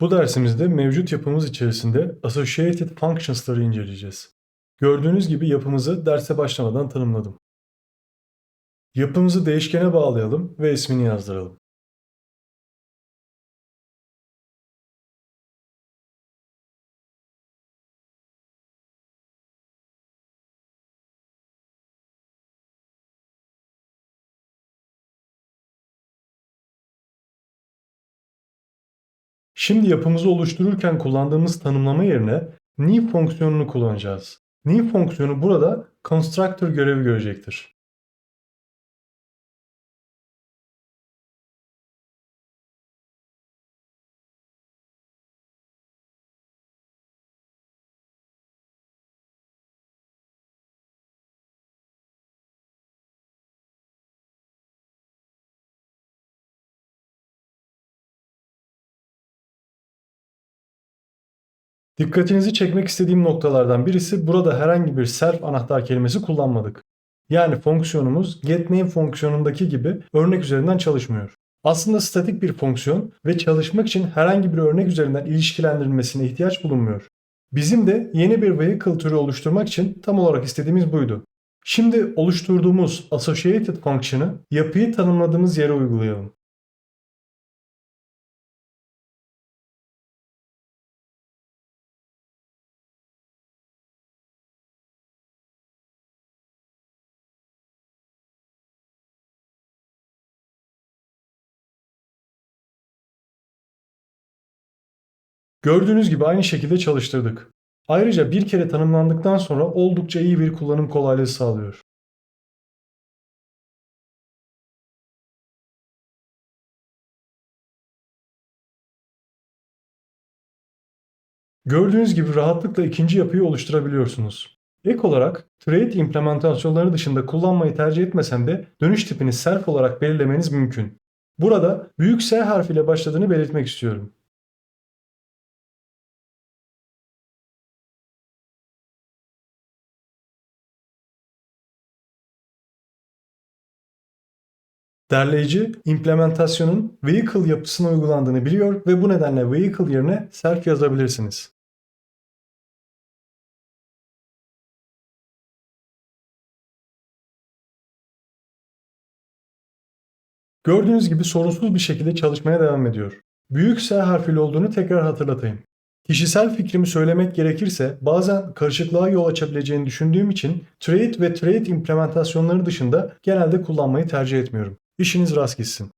Bu dersimizde mevcut yapımız içerisinde associated functions'ları inceleyeceğiz. Gördüğünüz gibi yapımızı derse başlamadan tanımladım. Yapımızı değişkene bağlayalım ve ismini yazdıralım. Şimdi yapımızı oluştururken kullandığımız tanımlama yerine new fonksiyonunu kullanacağız. New fonksiyonu burada constructor görevi görecektir. Dikkatinizi çekmek istediğim noktalardan birisi burada herhangi bir self anahtar kelimesi kullanmadık. Yani fonksiyonumuz getName fonksiyonundaki gibi örnek üzerinden çalışmıyor. Aslında statik bir fonksiyon ve çalışmak için herhangi bir örnek üzerinden ilişkilendirilmesine ihtiyaç bulunmuyor. Bizim de yeni bir vehicle türü oluşturmak için tam olarak istediğimiz buydu. Şimdi oluşturduğumuz associated function'ı yapıyı tanımladığımız yere uygulayalım. Gördüğünüz gibi aynı şekilde çalıştırdık. Ayrıca bir kere tanımlandıktan sonra oldukça iyi bir kullanım kolaylığı sağlıyor. Gördüğünüz gibi rahatlıkla ikinci yapıyı oluşturabiliyorsunuz. Ek olarak trade implementasyonları dışında kullanmayı tercih etmesem de dönüş tipini self olarak belirlemeniz mümkün. Burada büyük S harfiyle başladığını belirtmek istiyorum. Derleyici, implementasyonun vehicle yapısına uygulandığını biliyor ve bu nedenle vehicle yerine self yazabilirsiniz. Gördüğünüz gibi sorunsuz bir şekilde çalışmaya devam ediyor. Büyük S harfiyle olduğunu tekrar hatırlatayım. Kişisel fikrimi söylemek gerekirse bazen karışıklığa yol açabileceğini düşündüğüm için trade ve trade implementasyonları dışında genelde kullanmayı tercih etmiyorum. İşiniz rast gitsin.